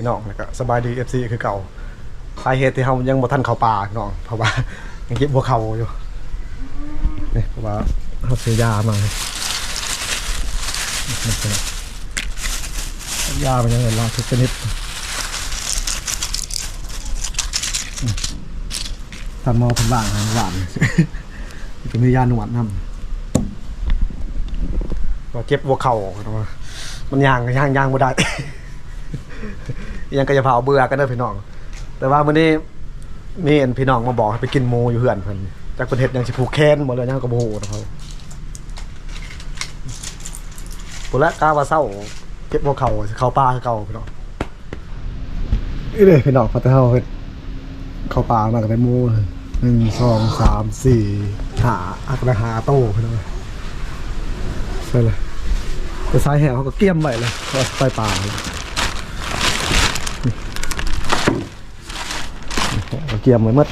พี่น้องแล้วก็สบายดี FC คือเก่าสาเหตุที่เฮายังบ่ทันเข้าป่าพี่น้องเพราะว่ายังเก็บหัวเข่าอยู่นี่เพราะว่าเฮาซื้อยามานี่นี่เป็นยังไงลาทุกชนิดทำมอเพิ่นล้างห้หวานจะมียาหนวดนำก็เจ็บหัวเข่าเนามันยางยางยางบ่ได้ ยังก็จะเผาเบื่อกันเด้อพี่น้อง แต่ว่ามื้อนี้มีอันพี่น้องมาบอกให้ไปกินหมูอยู่เฮือนเพิ่นจากประเทศยังสิผูกแขนหมดเลยยังก็บ่ฮู้นะครับพุ่นละกาว่าเศร้าเก็บหัวเข่าเข้าป่าคือเก่าพี่น้องนี่เด้พี่น้องพัดเฮาเฮ็ดเข้าป่ามากับไปหมูเลยหนึ่งสองสามสี่หาอักระหาโตพี่น้องใช่เลยแต่สายแหวเขาก็เกี้ยมไว้เลยไปป่าเลย กียมเหมือนมัด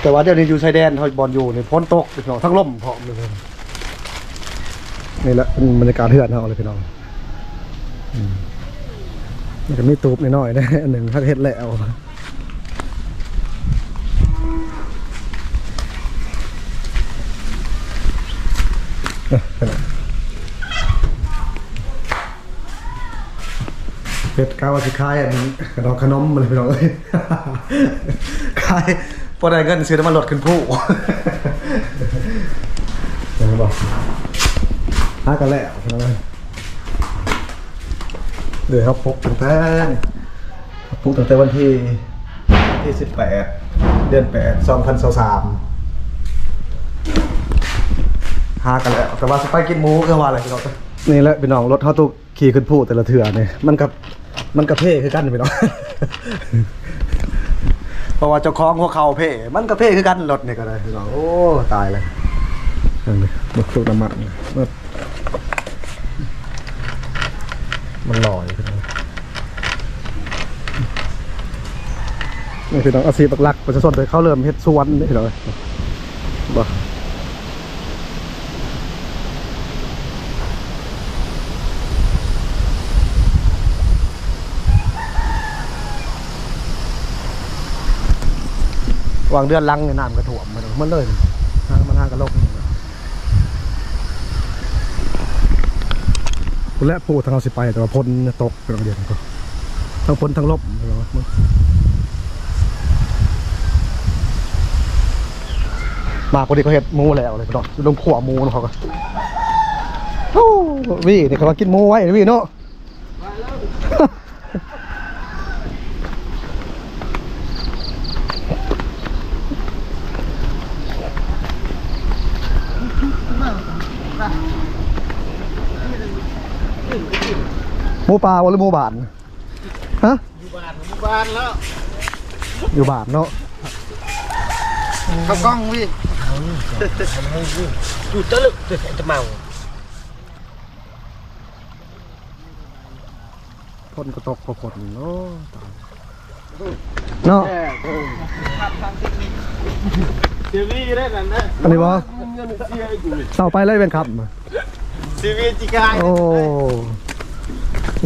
แต่ว่าเดี๋ยวนี้อยู่ชายแดนเขาบอลอยู่ในพ้นตกพี่น้องทั้งล่มพร้อมเลยนี่แหละเป็นบรรยากาศเฮือนเขาเลยพี่น้องอืมนี่ก็มีตูบน้อยๆนะอันหนึ่งถ้าเฮ็ดแล้วเอ้ยไปไหน เป็ดกาวาสิคายอันนี้กระดองขนมมันเลยพี่น้องเอ้ยคายพอได้เงินซื้อน้ำมันรถขึ้นผู้เดี๋ยวบอกหากันแล้วน้องเอ้ยเดี๋ยวเขาพกตั้งแต่พกตั้งแต่วันที่ที่สิบแปดเดือนแปดสองพันสามหากันแล้วแต่ว่าสไปกินหมูก็ว่าอะไรพี่น้องนี่แหละพี่น้องรถเขาตุกขี่ขึ้นผู้แต่ละเถื่อเนี่ยมันกับ มันกับเพ่คือกันพี่น้องเพราะว่าเจ้าของหัวเข่าเพ่มันกับเพ่คือกันรถเนี่ยก็ได้พี่น้องโอ้ตายเลยนั่นเลยรถสูบน้ำมันมันมันลอยพี่น้องนี่พี่น้องอาชีพหลักๆประชาชนเลยเขาเริ่มเฮ็ดสวนนี่พี่น้องบ่ วางเดือนลังเนี่ยน้ำกระถ่วมมันมันเลยทางมันทางกระลกคุณและพูทางเราสิไปแต่ว่าพ้นตกเป็นเดียวก็ทั้งพ้นทั้งลบมาพอดีเขาเห็ดมูแล้วเลยพี่น้องลงขัวหมูนะเขาก็วี่นี่เขาว่ากินมูไว้วี่เนาะ มูป่าวะหรือหมูบานฮะอยู่บ้านอยู่บ้านแล้วอยู่บานเนาะเข้ากล้องพี่อยู่ตะลึกจะเมาพ่นก็ตกพอพ่นเนาะตายเนาะซีวีได้นั่นนะอันนี้บ่เศร้าไปเลยเป็นครับซีวีจิกายโอ้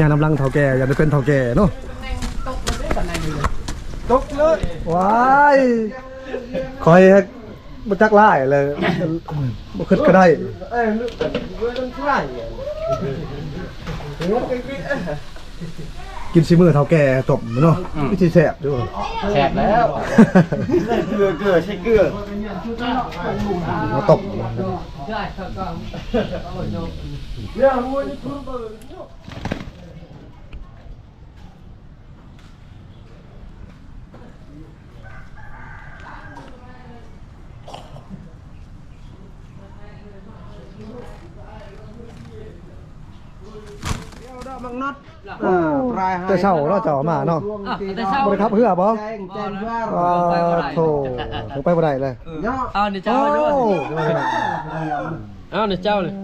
ยานำลังเท่าแก่อย่าได้เป็นเท่าแก่เนาะตกเลยว้ายคอยให้บ่จักไล่เลยบ่คิดก็ได้เอ้ยนึกเรื่องต้องช่วยกินซิมือเท่าแก่ตบเนาะวิธีแซ่บด้วยแสบแล้วเกลือเกลือใช่เกลือมาตบเรื่อง มันคือเบอร์อ่าแต่เช้าเนาะเจ้ามาเนาะแต่เช้า บ่ได้ขับเหือบ่แจ้งแจ้งว่าอ่าโถถึงไปบ่ได้เลยเนาะเอาเดี๋ยวเจ้าด้วยเอาเดี๋ยวเจ้าเลย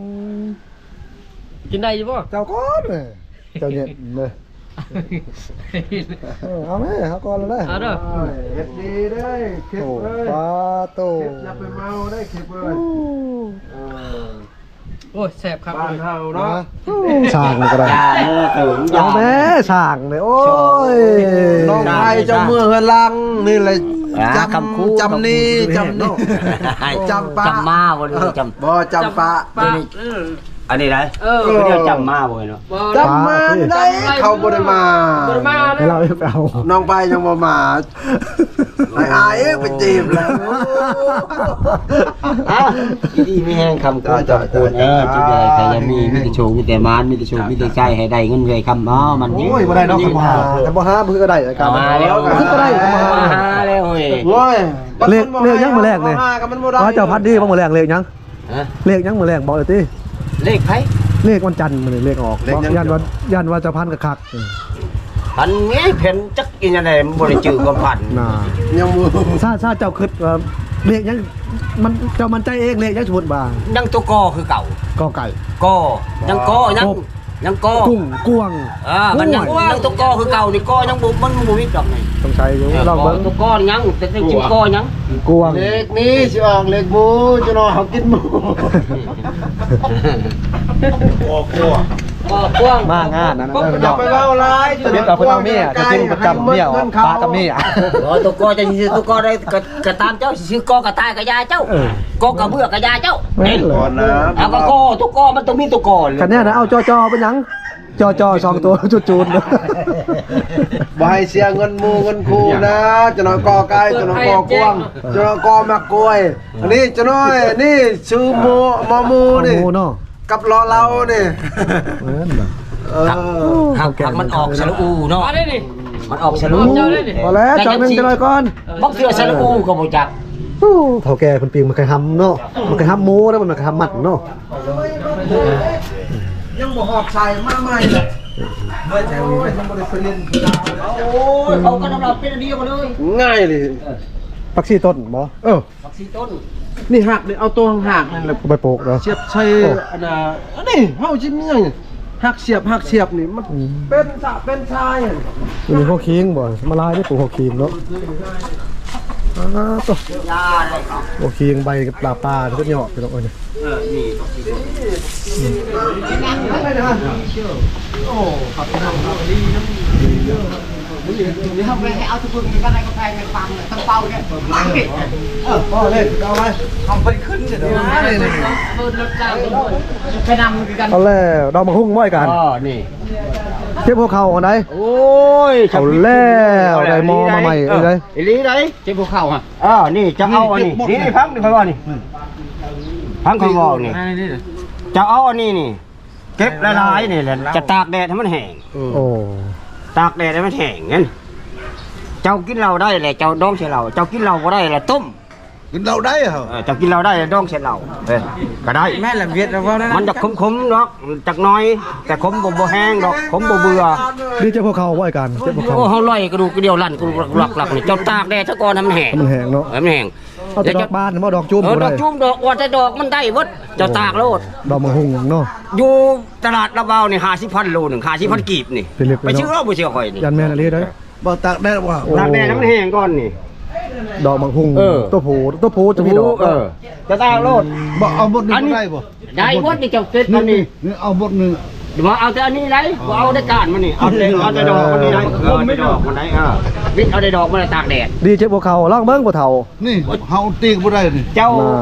กินได้ยังป่ะเจ้าก้อนเลยเจ้าเย็นเลยเออเอาไหมเอาก่อนเลยเอาเด้อเฮ็ดดีได้เก็บโอ้เลยปลาโตเก็บอย่าไปเมาได้เก็บเลยโโอ้ยแสบครับบ้านเฮาเนาะช่างก็ได้ยาเมื่อถึงเอาแม่ช่างเลยโอ้ยน้องไทยเจ้าเมืองเฮือนลังนี่เลยจำจำจำนี่จำนี่จำปะจำมาบ่ดูจำบ่จำปะปากเอออันนี้ไรเออเดี๋ยวจำมาบ่เนาะบ่จำมาได้เขาบ่ได้มาบ่ได้มาให้เด้อเราไปเอาน้องไปยังบ่มาไอ้อายเอ้ยไปจีบแล้วอะดีมีแห้งคำกูจำกูเออจิตใจใครจะมีมีแต่โชว์มีแต่มานมีแต่โชว์มีแต่ใจให้ได้เงินเลยคำอ๋อมันโอ้ยบ่ได้เนาะคำหาแต่บ่หาเพิ่นก็ได้อาการมาแล้วเพิ่นก็ได้คำหามาหาแล้วเฮ้ยโว้ยเลขเลขยังมาแรกเลยบ่หากับมันบ่ได้ว่าเจ้าพัดดีบ่มื้อแรกเลขยังฮะเลขยังมื้อแรกบอกเลยติ เลขไผ เลขวันจันทร์มื้อนี้เลขออกยันว่ายันว่าเจ้าพันก็คักพันนี้เพิ่นจักกินอะไรมันบ่ได้จื้อความพันน่ายังบ่ถ้าถ้าเจ้าคิดว่าเลขยังมันเจ้ามันใจเองเลขยังสมมุติว่ายังตัวกอคือเก่า กอไก่กอยังกอยังยังกอกุ้งกวางอ่ามันยังยังตัวกอคือเก่านี่กอยังบ่มันบ่มีดอกนี่ต้องใช้อยู่ลองเบิ่งตัวกอยังแต่จริงๆกอยังกวางเลขนี้สิออกเลขหมูจะนอนเฮากินหมูบ่กว้างมางานนั้นอย่าไปเว้าร้ายเรียกกับเพิ่นเอาเมียจะกินประจำเมียปลากับเมียโอ้ตัวกอจะสิตัวกอได้ก็ก็ตามเจ้าสิซื้อกอกระตายกระยาเจ้าเออกอกระเบือกกระยาเจ้าแม่นเลยก่อนนะเอาก็กอตัวกอมันต้องมีตัวกอเลยคันเนี้ยนะเอาจอจอเป็นหยัง จอจอสองตัวจุดจูนบ่ให้เสียเงินหมูเงินครูนะจะนอนกอไก่จะนอนกอกวางจะนอนกอมักกล้วย อันนี้จะน้อยนี่ชื่อหมูหมอหมูนี่โอ้เนาะกับรอเรานี่เหมือนแบบเออหักหักมันออกสระอูเนาะมาได้นี่มันออกสระอูเจ้าได้นี่พอแล้วจอหนึ่งจะหน่อยก่อนบักเสือสระอูก็บ่จักอู้เฒ่าแก่คนปีงมันเคยทำเนาะมันเคยทำหมูแล้วมันเคยทำหมัดเนาะ ยังบ่หอบใส่มาใหม่เลยเมื่อใจโอ้ยยังบ่ได้ไปเรียนโอ้ยเขาก็น้ำเราเป็นอันเดียวกันเลยง่ายเลยปักซี่ต้นบ่เออบักสีต้นนี่หักนี่เอาตัวหักนั่นแหละไปปลูกเนาะเสียบใส่อันน่ะอันนี้เฮาสิมีหยังหักเสียบหักเสียบนี่มันเป็นสะเป็นชายมันมีหัวคิงบ่มาลายได้ปลูกหัวคิงเนาะ อ้าวตัวยาเลยครับหัวคิงใบกับปลาปลาทุกหยาะไปตรงนี้เออนี่บักสีต้นพ่อเล่นเอาไปทำไปขึ้ นเด้อเปิดรถจ้างไปนำกันเอาแล้วดอกมะฮุ่งม้อยกันอ๋อนี่เก็บหัวเข่าอันไหนโอ้ยเอาแล้วได้มอมาใหม่เอาเลยอีหลีได้เจ็บหัวเข่าอะอ่านี่จะเอาอันนี้นี่นี่พังนี่ค่อยว่านี่พังค่อยว่านี่นี่จะเอาอันนี้นี่เก็บละลายนี่แหละจะตากแดดให้มันแห้งโอ้ ตากแดดให้มันแห้งงั้นเจ้ากินเหล้าได้แหละเจ้าดองใส่เหล้าเจ้ากินเหล้าบ่ได้แหละต้ม กินเราได้เหรอเออเจ้ากินเหล้าได้แหละดองใส่เหล้าเออก็ได้ แม่ละเวียดแล้วว่ามันจะขมๆดอกจักหน้อย แต่ขมบ่บ่แห้งดอกขมบ่เบื่อดีเจ็บหัวเข่าม้อยกันเจ็บหัวเข่าโอ้เฮาลอยกระดูกกระเดียวลั่นกระดูกหลักๆนี่เจ้าตากแดดซะก่อนให้มันแห้งมันแห้งเนาะ ให้มันแห้ง เอาแต่ดอกบานมาดอกจุ่มเออบ่ดได้อกจุ่มดอกว่าแต่ดอกมันได้เบิดเจ้าตากโลดดอกมะฮุ่งเนาะอยู่ตลาดระเบานี่50,000โลหนึง50,000กีบนี่เป็นเล็กเลยไปเนาะชื่อเอาบ่เชื่อข่อยนี่ยันแม่นอะไรเด้อบ่ตากแดดว่าโอ้ตากแดดให้มันแห้งก่อนนี่ดอกมะฮุ่งเออตัวผูตัวผูจะมีดอกเออจะตากโลดบ่เอาหมดนึงอันนี้ได้บ่ได้หมดนี่เจ้าเก็บมันนี่นี่เอาหมดนึง เดี๋ยวมาเอาแต่อันนี้ไรบ่เอาได้การมันนี่เอาแต่เอาแต่ดอกมันนี่ได้เออได้ดอกมันได้เออวิทย์เอาได้ดอกมันได้ตากแดดดีเจ็บหัวเข่าล่างเบิ้งบ่เท่านี่เฮาตีกบ่ได้นี่เจ้าน่า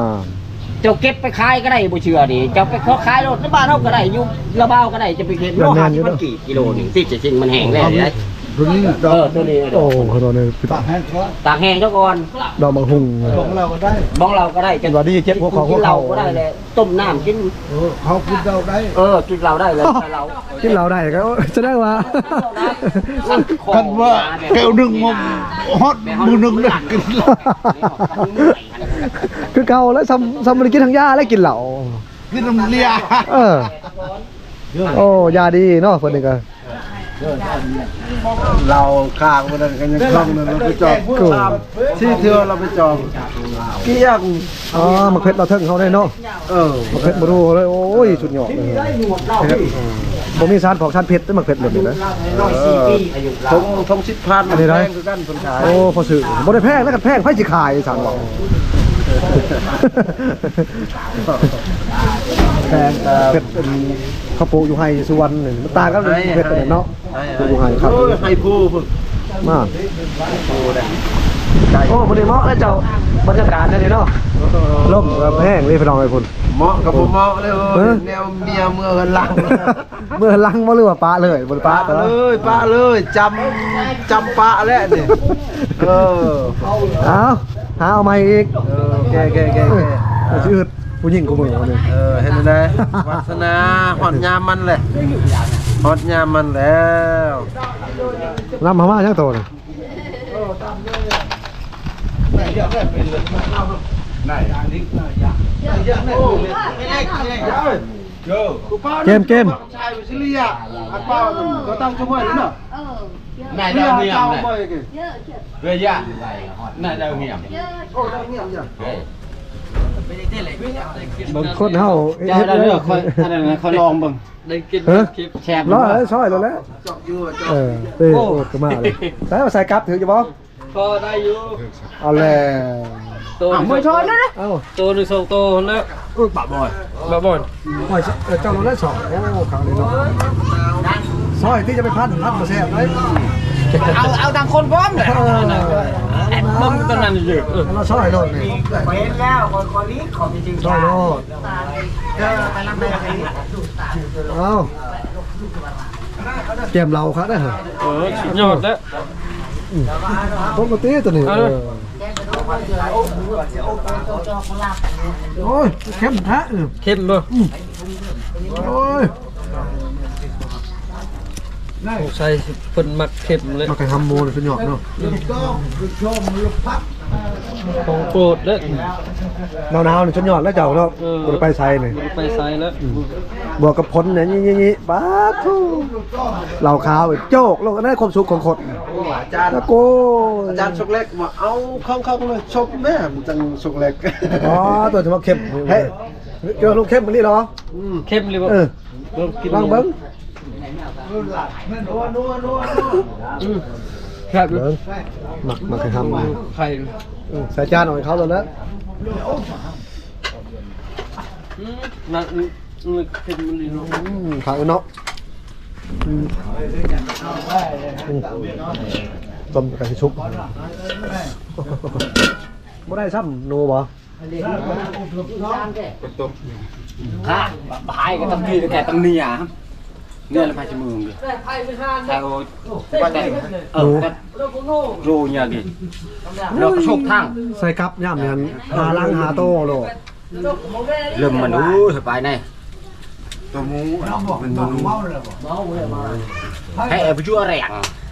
เจ้าเก็บไปขายก็ได้บ่เชื่อดิเจ้าไปขอขายรถในบ้านเฮาก็ได้อยู่ระเบาก็ได้จะไปเก็บโลหะที่มันกี่กิโลนี่สิจะจริงมันแห้งแล้วนี่ได้ ตัวนี้ดเออกอตัวนี้โอ้ขนาดนี้ตากแห้งก่อนตากแห้งเจ้าก่อนดอกมะฮุ่งของเราก็ได้บ้องเราก็ได้เห็นว่าดีเจ็บหัวเข่าหักิวนเหล้าเข่าก็ได้เลยต้มน้ำกินเออเขากินเราได้เออกินเหล้าได้เลยใส่เหล้ากินเหล้าได้ก็จะได้ว่ากันว่าแก้วหนึงมันฮอตมือหนึงได้กินเหล้าคือเก่าแล้วซ้ำซ้ำมันกินทางยาแล้วกินเหล้ากินน้ำเลียเออโอ้ยาดีเนาะเพิ่นนี่ก็ เราข้างมันนั่นกันยังคล่องนั่นเราไปจองที่เทือเราไปจองเกี้ยงอ๋อมะเขือเราเทิงเขาได้เนาะเออมะเขือบ่รู้เลยโอ้ยสุดยอดเลยบ่มีสารผอกสารเพชรแต่มะเขือแบบนี้นะทงทงชิดพันอันนี้ได้คือกันคนขายโอ้พอซื้อบ่ได้แพงแล้วก็แพงไผสิขายสั่งบอกแพงเป็ดเป็น ขาวโพดอยู่ไฮสุวรรณหนึ่งมันตางกันเลยเป็ดเป็นเนาะอยู่ไฮครับโอ้ยให้ผู้ฝึกมากโอ้พอดีเหมาะแล้วเจ้าบรรยากาศเนี่ยเนาะลมแห้งเลยพี่น้องไอ้พุ่นเหมาะกับผมเหมาะเลยโอ้แนวเมียเมื่อกันหลังเมื่อลังมาเรือว่าปลาเลยบนปลาเลละยปะเลยจำจำปะแล้วเนี่ยเออเอาหาเอาใหม่อีกเออแกแกแกแกเอาชื่ออึด ผู้หญิงกูมือเอาเลยเออเห็นไหมวัฒนาหอดยามมันเลยหอดยามมันแล้วน้ำมาม่ายังโตเลยเกมเกมชายวิเลียอันเป้าก็ตั้งชั่วโมงนี่เนาะ Này เลีย đâu nghiêm เจ้า này. ไปกิ Về chưa? Này đâu nghiêm. โอ้ได้เงียบจ้ะบางคนเฮาเจ้าได้เด้อค่อยอันนั้นค่อยลองเบิ่ง Đây kia เฮ้ย kịp. แชร์ร้อยเลยช่อยแล้วแหล้วจอกอยู่จอเอกอเต้โอดก็มาเลยใส่มาใส่กลับถือจะบ่ Kho đây vô. เอาแล้ว Tô À, mới thôi đó đó. เอ้า Tô được sâu tô hơn đó. Ui bà bồi. Bà bồi. หอยเออเจ้าเราได้สองโอ้ขาวเลยเนาะซอยที่จะไปพัดพัดมาแซ่บเลย เอาเอาทางคนพร้อมเลย Bấm con này dự. Ừ. เราซอยโลดนี่เห็นแล้วคนคนนี้ขอมีจริงซอยโลดเจอไปลำไปเอ้าเกมเราครับนะฮะ Ừ, nhọt đấy. ปกติตัวนี้เอาเอเลยอโอ้ยเข้มแท้เออ Thêm luôn. โอ้ย Ồ, xay phần mặt thêm lên. มาไก่ทำโมเลยเป็นหยอดเนาะ Không cột đấy. หนาวๆนี่จนหยอดแล้วเจ้าเนาะเออบ่ได้ไปไซนี่ Phải xay đấy. บวกกับผลเนี่ยนี่ๆๆบ้าทูเหล่าขาวอีกโจกลงอันนั้นความสุขของคนอาจารย์ตะโกอาจารย์ชกเล็กมาเอาเข้าเข้าเลยชกแม่มันจังชกเล็กอ๋อตัวจะมาเข้มเฮ้ยเจอลูกเข้มมันนี่เหรอ Thêm đi เออ Vâng, kịp ลอง rồi. เบิ้ง นัวนัวนัว Ừ. Khác เบิ้งหมักหมักไข่ทำ Khay. อืมใส่จานหน่อยเขาเลยนะ Ừ. Nặng. Ừ, thêm đi luôn. อืมขาเนาะอืมอืมต้มไก่ชุบไม่ได้ซ้ำนูบ่ค่ะบายก็ต้งกีแกต้งเนีย เนี่ยละพาชมือดิใช่โอ้ว่าแต่เออก็รูเนี่ยดิเราก็โชคทั้งใส่กับย่ำเนี่ยหาลังหาโตโลดเริ่มมันอู้สบายในตัวหมูเป็นตัวหมูให้เอาไปชั่วแรง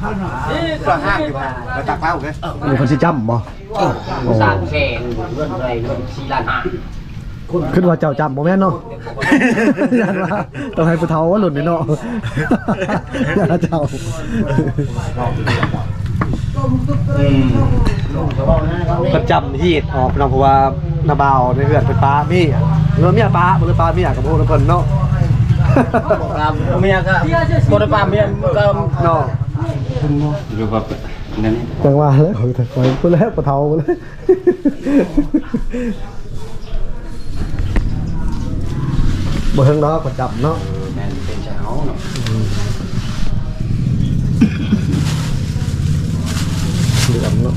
ห้ามวยลำเนียนะใส่แต่กุ๊กบุ๊กงามเลยพ่อผ้าก็เห็นมันโอ้ยจะใส่โลดมันใส่ดูเนี่ยดูวายตัวใหญ่ขาวเอเออบ้านใดบ้านใดเป็นก็ห้างอยู่บ้านแล้วตักเล้าไงๆมีคนสิจำบ่สามแสนเงินอะไรเงินสี่ล้านห้าขึ้นว่าเจ้าจำบ่แม่นเนาะยันว่าต้องให้ผู้เฒ่าว่าหลุดนี่เนาะยันว่าเจ้าก็จำฮีดออกน้องเพราะว่านาบาวในเฮือนเป็นปลามี่เรือเมียปลาบ่เลยปลาเมียกับพวกเพิ่นเนาะเมียก็บริปาเมียก็เนาะ อยู่แบบนั่นนี่จังว่าแล้วไปแต่คอยพูดแล้วปะเทาเลยบ่เฮิงดอกก็จับเนาะแม่นเป็นเช้าเนาะ เหลือมเนาะ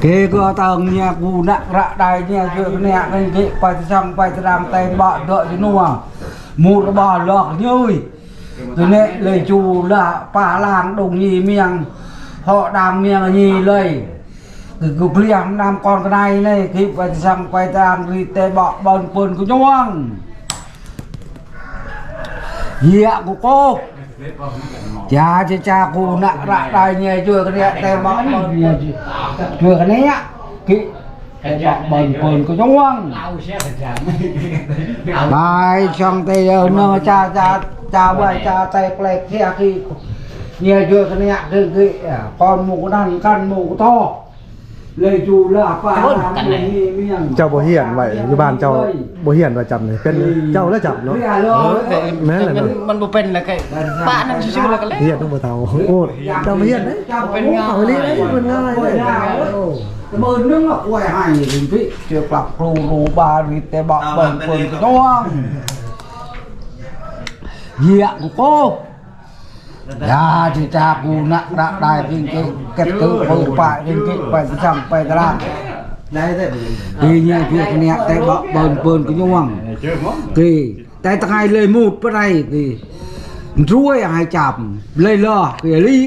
cứu clear lê công an thương kì chu la pa lang đông cây đi miệng lây kỵ phải xong phải làm tôi chui quay chay thưa chơi quặc lù rù ba nhẹ cái chui cái này á dạ của cô kê cơ tầng nhà cụ nặng rạ đài nhà chui cái này cái kỵ phải xong phải làm tay bọ đợi cho nua một cái bò lọt nhơi rồi nè lời chủ là bà làng đồng nhì miệng họ đàm miệng nhì lời cục liềm nam con cái này này khi phải xong quay เยียกูโก้ยาจะจ้ากูนะระได้เนี่ยช่วยกันเนี่ยแต่บางเนช่วยกันเนี่ยกิบ่นบ่นก็จ้วงไปช่องเตยเนาะจ้าจ้าจ้าไว้จ้าเใจเปล็กเสียคือเนี่ยช่วยกันเนี่ยคือคือก้อนหมูนั่นกันหมูทอ จูละป้าทำอย่างนี้เมียงเจ้าบ่เฮียนไว้อยู่บ้านเจ้าบ่เฮียนว่าจำเลยเป็นเจ้าแล้วจำเนาะแม่นแหละเนอะมันบ่เป็นแล้วไงป้านั่งชื่อๆแล้วก็เลยเฮียนต้องบ่เฒ่าโอ้เจ้าบ่เฮียนเด้เป็นงานเอาเลยเด้มันง่ายเลยโอ้มือนึงอะกล้วยให้ถึงพี่เจอกลับครูรูบาริเตบอกเบิ่งเปิดจ้วงเหี้ยกูโก้ ยาจิจากูนะระได้พิงเกเกิดกูปูปะพิงเกไปสั่งไปตลาดได้แต่ปีนี้พี่คนนี้แต่บอเปิ่นเปิ่นก็ย่วงกีแต่ตั้งไงเลยมูดไปได้กีรวยหางจับเลยล่อกีรี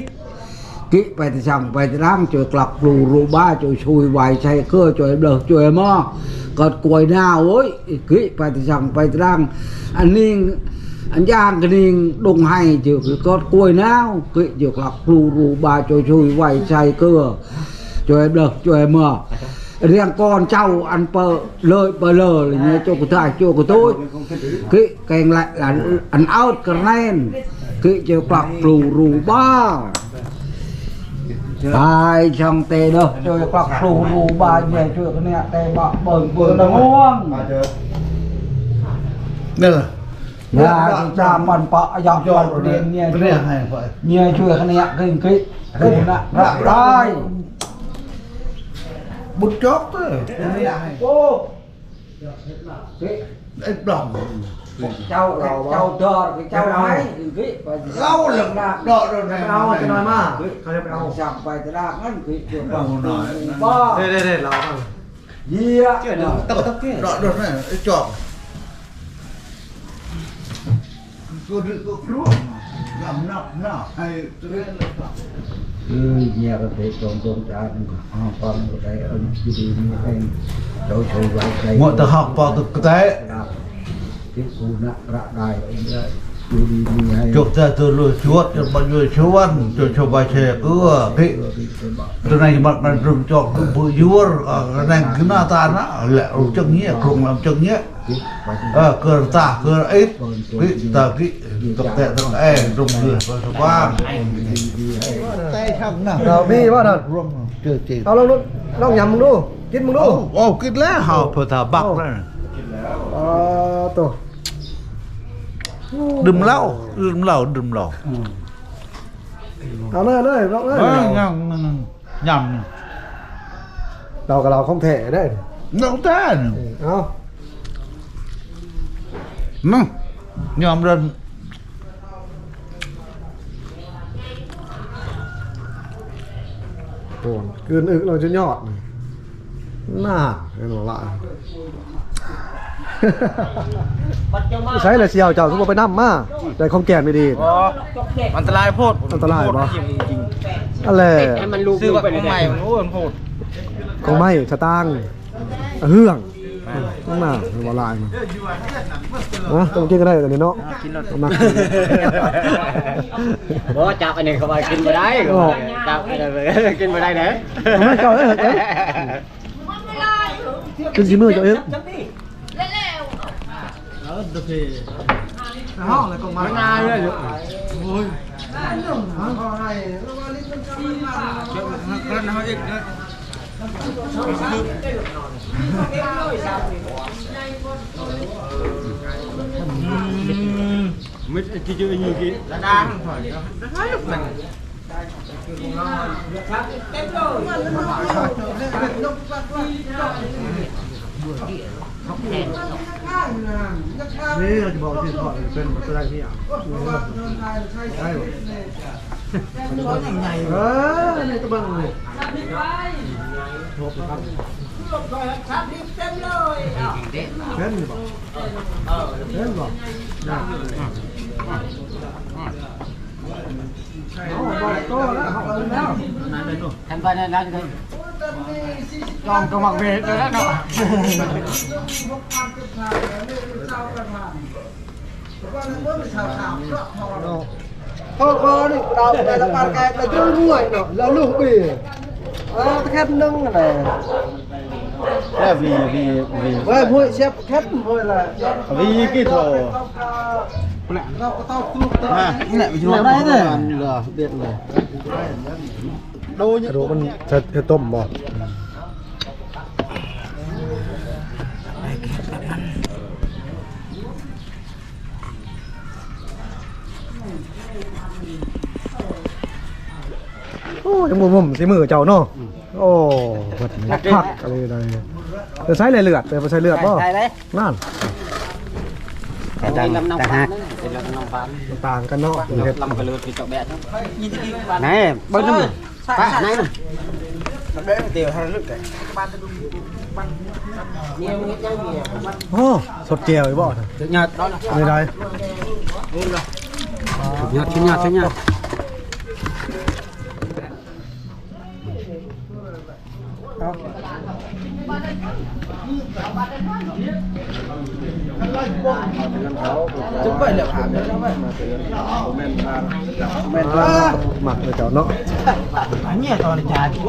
กิไปสั่งไปร่างช่ยกลับรูรูบ้าช่วยชุยไหวใช้เครื่อช่วยเดือช่วยม้อกดกวยหน้าโอ้ยกิไปสั่งไปร่างอันนี้ anh giang cái ninh đồng hay chứ con cuối nào kỹ chịu cặp rù rù, ba chơi xùi vài chạy cho em được, cho em mở. Riêng con cháu, ăn pơ lợi pơ lờ, là như chỗ của thầy chỗ của tôi. Cái cái lại là ăn out cái này cái chỗ là rù rù, ba. Ai trong tê đâu chơi quạt rù rù, ba, về chỗ cái này tê bọ bờn bờn nó ngon. Đây là. nhà chúng ta mình bọ dọc dọc điện nhẹ Cái này hay vậy. nhẹ chơi cái này cái cái cái này đây Bút chót thôi. Cái này hay. ô cái Đấy đồng. cháu cái cháu chờ cái cháu máy cái Lâu lắm. Đọ rồi này. เอาจะน้อยมากเขาจะไปเอาสั่งไปตลาดนั่นคือเกี่ยวกับเอาหน่อยบ้าเด้เด้ๆๆเราเอาเยี่ สุดก็ครัวลำนับหน้าให้เตือนเลยครับคือเนี่ยก็เป็ตรงตรงจามห้องความกระไดอันที่ดีนี่เองเราใช้ไว้ใช้หมดแต่หอกปอกกระไดที่กูนักระได้เองเลยจบแต่ตัวลูกชวดจนมันอยู่ชวนจนชาวบ้านเชื่อกูพี่ตัวนั้มันมันรุมจอกผู้ยัวกัวนั่งขึ้นหน้าตานะแหละจังเงี้ยครุ่งลำจังเงี้ย มึงดู ô ô cái lá hào phải thả bạc này เออตัว đừng lau đừng lau đừng lau เอาเลยเลยลองเลย nhầm nhầm เรากับเราคงเถะได้ nó ta เอา nó nhầm rồi โอนคืนอึกเราจะยอดน่าเห็นหรอละใช้เลยเชียวเจ้าทุกคนไปนั่มมาแต่ของแก่นไม่ดี อันตรายโพดอันตรายปะอะไรให้มันลูกซื้อแบบใหม่มันโอ้มันโพดของไม่สตางค์เฮือง ต้องหน้าเป็นวลายมันนะต้องกินก็ได้แต่นี้เนาะกินมา บ่จับอันนี้เข้าไปกินบ่ได้จับอันนี้กินบ่ได้เด้ทำไมเจ้าเอ้ยเอ้ยขึ้นสีมือเจ้าเอ้ยห้องอะไรก็มาง่ายเลยโอ้ยมิดที่จะอยู่กี่ระดางถอยได้ลูกมัน Hãy subscribe cho kênh Ghiền Mì Gõ Để không bỏ lỡ นี่เราจะบอกที่ถอดเป็นตัวได้ที่อะได้หรอ เออนี่ตะบังเลยทบครับเล่นบอกเล่นบอกได้เอาบอกโตแล้วเอาแล้วทำไปนั่นนั่นเลยจอมกำลังเวทเลยนะเนาะพ่อคอนี่เราแต่ละการแกเราจะรวยเนาะเราลูกปี เออแค่นึงอะไรแล้ววีวีวีเว้ยมวยเชฟแค่มวยละวีกี่โถ เราก็ต้ องสู้ต่อฮะนี่แหละวิชาได้เลยเหรอเด็ดเลยดูเนี่ยรู้มันจะจะต้มบ่โอ้ยังบ่ผมสิมือเจ้าเนาะโอ้เพิ่นพักอะไรใดจะใช้เลือดแต่บ่ใช้เลือดบ่ใช่เลยนั่นแต่ดังแต่ฮะเป็นลำน้องฟ้าต่างกันเนาะเฮ็ดลำกระเลือที่เจาะแบะไหนเบิ้ลน้ำป้าไหนน่ะโอ้สดเจียวอีบ่หยาดไม่ได้หยาด ชิ้นหยาดชิ้นหยาดจุ๊บไปแล้วครับหมักเลยเจ้าเนาะเนี่ยตอนจ่ายเดี๋ยว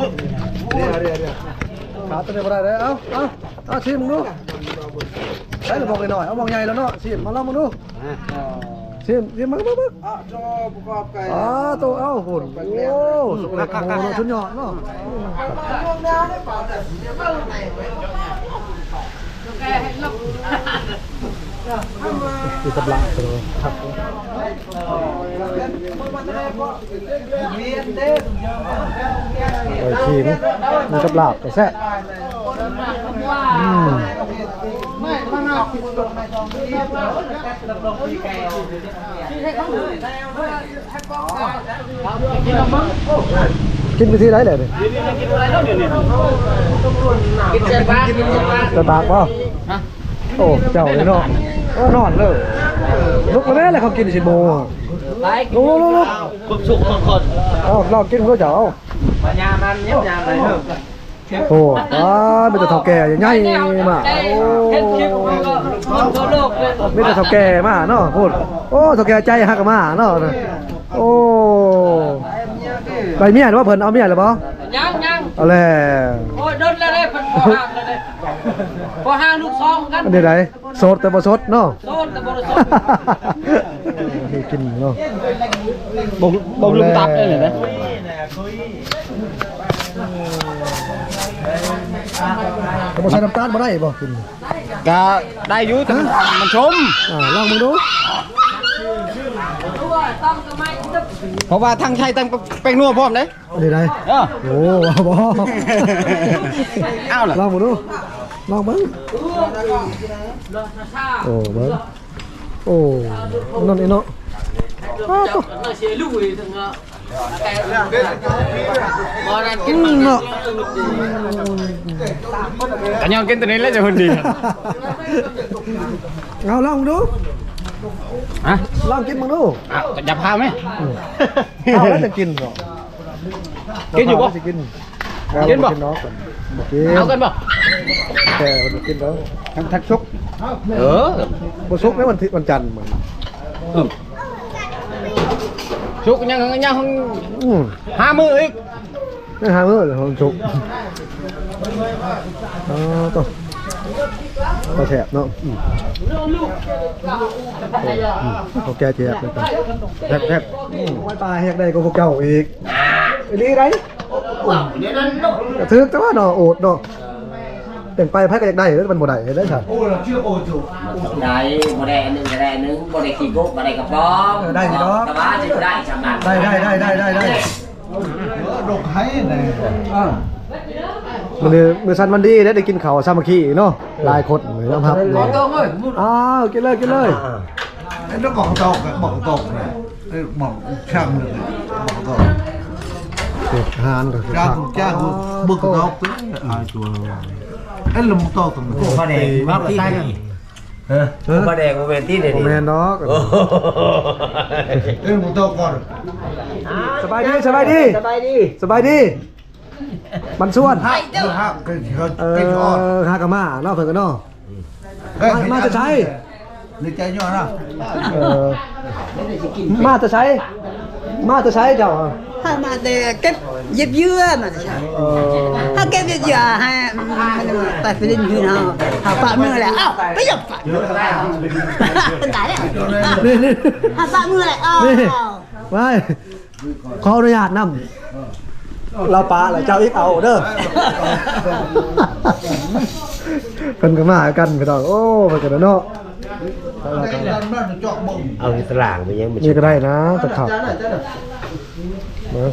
เดี๋ยวเดี๋ยวขาตัวนี้บ่ได้เลยเอ้าเอ้าเอาชิมมึงดูใช้ระบอกหน่อยเอามองใหญ่แล้วเนาะชิมมาลองมึงดูชิมชิมมาบึ๊บบึ๊บอะจอประกอบไก่อ่าตัวเอ้าหุ่นโอ้สุกเล็กโมเนาะชุดยอดเนาะคือตำลาตัวครับโอ้ยชิมมีตำลาไปแซ่อืม กินไปที่ไหนเลยกินเจ็บปะกินเจ็บปะจะตากป่ะโอ้เจ้าเลยเนาะโอ้นอนเลยลุกมาแม่เลยเขากินสิบโมงอะไปลุกลุกลุกลุกความสุขของคนเอาลองกินเพื่อเจ้าเอายามันเนี้ยยาอะไรเถอะ โอ้ว้าไม่แต่เท่าแก่ใหญ่ๆมาโอ้เห็นคลิปมันก็มันก็โลกเลยไม่แต่เท่าแก่มาเนาะพูดโอ้เท่าแก่ใจฮักกะมาเนาะโอ้ไปเมียหรือว่าเพิ่นเอาเมียหรือเปล่ายังยังเอาแล้วโอ้ยโดนแล้วเลยเป็นพอห่างเลยพอห่างลูกซองกันอันนี้ไรสดแต่บ่สดเนาะโดนแต่บริสุทธิ์นี่กินเนาะบ่มบ่มลุมตับได้เลยนะ บ่ใส่น้ำตาลบ่ได้บ่กินก็ได้อยู่แต่มันมันชม อ่าลองมึงดูต้องทำไมจะเพราะว่าทางไทยตั้งแป้งนัวพร้อมเด้อันนี้ไรเออโอ้บ่อ้าวล่ะลองมึงดูลองมึงรอชาโอ้เบิ่งโอ้นั่นนี่เนาะอ้าวเจ้าน่าเสียลุยถึงอะ แต่มาดันอืกินมมันเนาะอันยองกินตัวนี้แล้วจะคนดีเอาลองมึงดูฮะลองกินมึงดูอะจะพาไหมเอาแล้วจะกินเหรอกินอยู่บ่สิกินกินบ่กินเนาะบ่กินเอากันบ่แต่มันบ่กินแล้วทั้งทักชุกเออบ่ซุกในวันที่วันจันทร์มัน ชุกยังยังอืมห้ามืออีกไม่หามือเลยมันซุกอ๋อต่อต่อแถบเนาะอืมเขาแก้แถบเลยกันแถบแถบอืมปลายแหกได้ก็พวกเจ้าอีกอีหลีไรกระทึกแต่ว่าเนาะโอดเนาะ เป็นไปไผก็อยากได้เด้อมันบ่ได้ได้ครับได้บ่ได้อันหนึงก็ได้อันหนึงบ่ได้ขี้กุบ่ได้กระป๋องเออได้อยู่เนาะ แต่ว่าจะได้สำนักได้ได้ได้ได้ได้ได้ดอกไห้เนี่ยอ่ามันนี่มือสันวันดีได้ได้กินข้าวสามัคคีเนาะหลายคนเลยนะครับอ้าวกินเลยกินเลยไอ้เรื่องบอกตกอะบอกตกเนี่ยไอ้บอกช่างเลยบอกตกเด็กหานก็คือจ้างจ้างบึกตกตึ้งไอ้ตัว ไอ้ลมตกตรงนี้ปลาแดงมาที่นี่เออปลาแดงโมเมนที่เดี๋ยวโมนี้แมนดอกไอ้ลมตกก่อนสบายดีสบายดีสบายดีสบายดีมันส่วนฮักฮักก็เออฮากามาเนาะเพิ่นก็เนาะมาจะใช้ในใจย่อนนะมาจะใช้มาจะใช้เจ้าถ้ามาแต่เก็บเย็บเยื่อมาแต่ใช่ เออถ้าเก็บเย็บเยื่อให้มันไปไปเล่นคืนเอาหาปากมือแหละเอาไปหยับปากตายแล้วนี่นี่หาปากมือแหละเอาไว้ขออนุญาตนำเราปลาแล้วเจ้าอีกเอาเด้อเพิ่นก็มากันพี่องโอ้เพิ่นก็เนาะไอ้ดันมันจอกบ่งเอาอิสลางไปยังมันนี่ก็ได้นะตะขับมา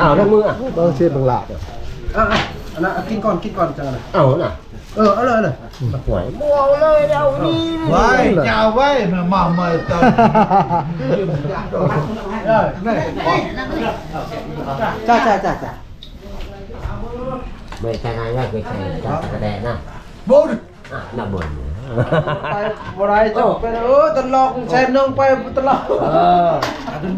อ้าวน้ำมืออะบางเสียบางหลาบอะ อันนั้นกินก่อนกินก่อนจังนะเอาน่ะเออเอาเลยเลยหวยบัวเลยเดี๋ยวนี้ไว้เจ้าไว้มามามาตอนจ้าจ้าจ้าจ้าไม่ใช่ไงว่าเคยใช่จักระแดนะบุญน่าบ่นไปบ่ได้จ้าไปเออตลอกแซนนึงไปตลอก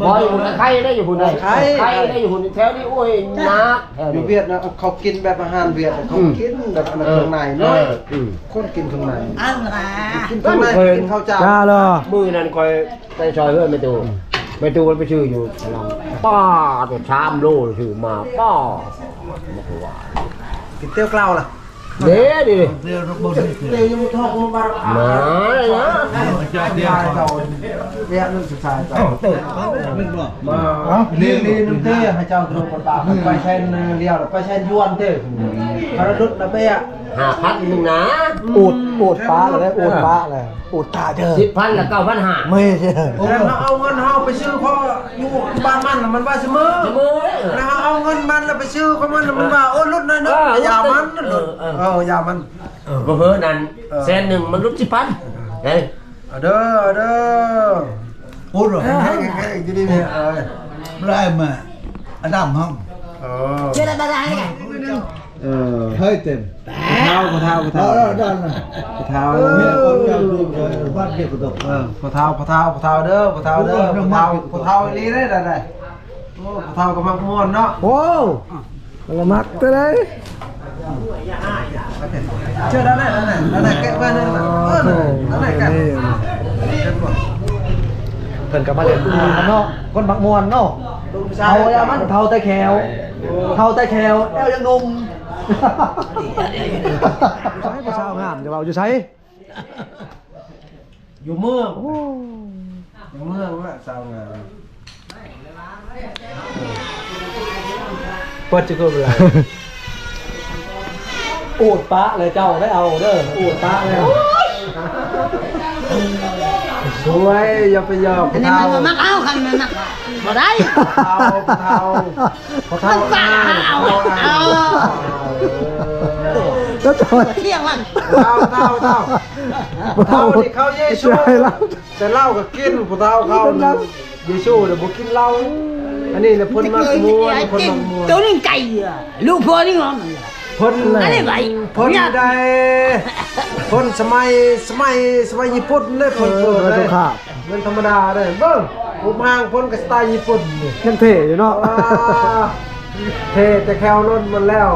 บอยอยู่หุ่นใครได้อยู่หุ่นไหนใครใครได้อยู่หุ่นแถวนี้โอ้ยนักแถวอยู่นี้เวียดนะเขากินแบบอาหารเวียดเขากินแบบอันนั้นข้างในเนาะอืม คนกินข้างในอันละกินข้างในกินข้าวจ้าจ้าเหรอมือนั้นคอยไปซอยเพื่อนไม่ตูไม่ตูมันไปชื่ออยู่ลำป้าตัวชามโลชื่อมาป้าบอกว่ากินเตี้ยวกล้าวล่ะ เด้ดิเดี๋ยวบุญเตี้ยวยังทอกมามาเลยนะเจ้าเดียวเจ้าเวียดนึงศึกษาเจ้าตื่นเป็นบ่มาลีลีนึงเต้ให้เจ้าตรงคนตาไปแชนเลี้ยวไปแชนยวนเต้คาราดุดนะเบ้อะ ห้าพันหนึ่งนะอูดอูดปลาเลยอูดปลาเลยอูดตาเด้อสิบพันละเก้าพันห้าไม่ใช่แล้วเขาเอาเงินเขาไปซื้อเขาอยู่บ้านมันน่ะมันว่าเสมอเสมอแล้วเขาเอาเงินมันแล้วไปซื้อเขามันน่ะมันว่าโอ้ลดหน่อยเนาะอย่ามันนะลดเอออย่ามันเพื่อนั้นแสนหนึ่งมันลดสิบพันเฮ้ยเอาเด้อเอาเด้อพูดหรอแห้งแห้งอยู่ดีเนี่ยเออไรมาอดัมห้องเออเชื่อได้ได้ไงเออเฮ้ยเต็มเท้าพอเท้าพอเอาเท้าแล้วดันนะพอเท้าเนี่ยคนเจ้าดูเลยบ้านเด็กกระดกเออพอเท้าพอเท้าพอเท้าเด้อพอเท้าเด้อพอเท้าพอเท้าอีหลีได้ได้ได้ โอ้พอเท้าก็มักม่วนเนาะโอ้ละมักเต้เลยเชื่อได้ได้ได้ได้ได้แกะไปนั่นน่ะเออนั่นได้แกะเพิ่นก็มาเล่นมวนกัน เนาะคนบักมวนเนาะลูกชายเท่าแล้วมันเท่าแต่แขวเท่าแต่แขวแอวยังหนุ่มใช้ประชาวงามจะเอาอยู่ใช้อยู่เมืองอยู่เมืองน่ะสาวงามเปิดจะเกิดอะไรอูดปะเลยเจ้าได้เอาเด้ออูดปะแล้ว สวยอย่าไปยอมอันนี้เท้ามันมักเอาคันมันมักบ่ได้ เท้าเท้าเท้ามันฝากเอาเอา แล้วจอยเที่ยงวันเท้าเท้าเท้าเท้าที่เขาเยซูใช่แล้วแต่เหล้าก็กินผู้เท้าเขาเยซูเดี๋ยวบ่กินเหล้าอันนี้เนี่ยเพิ่นมักม่วนเพิ่นมักม่วนตัวนี้ไก่อะลูกพ่อนี่งอมเพิ่นอันนี้ไหวเพิ่นได้เพิ่นสมัยสมัยสมัยญี่ปุ่นเลยเอเพิ่นอเปิดมันเลสยงครามมันธรรมดาเลยเบิ่งผมห่างเพิ่นก็สไตล์ญี่ปุ่นนี่ยังเท่อยู่เนาะอ่าเทแต่แควรถมันแล้ว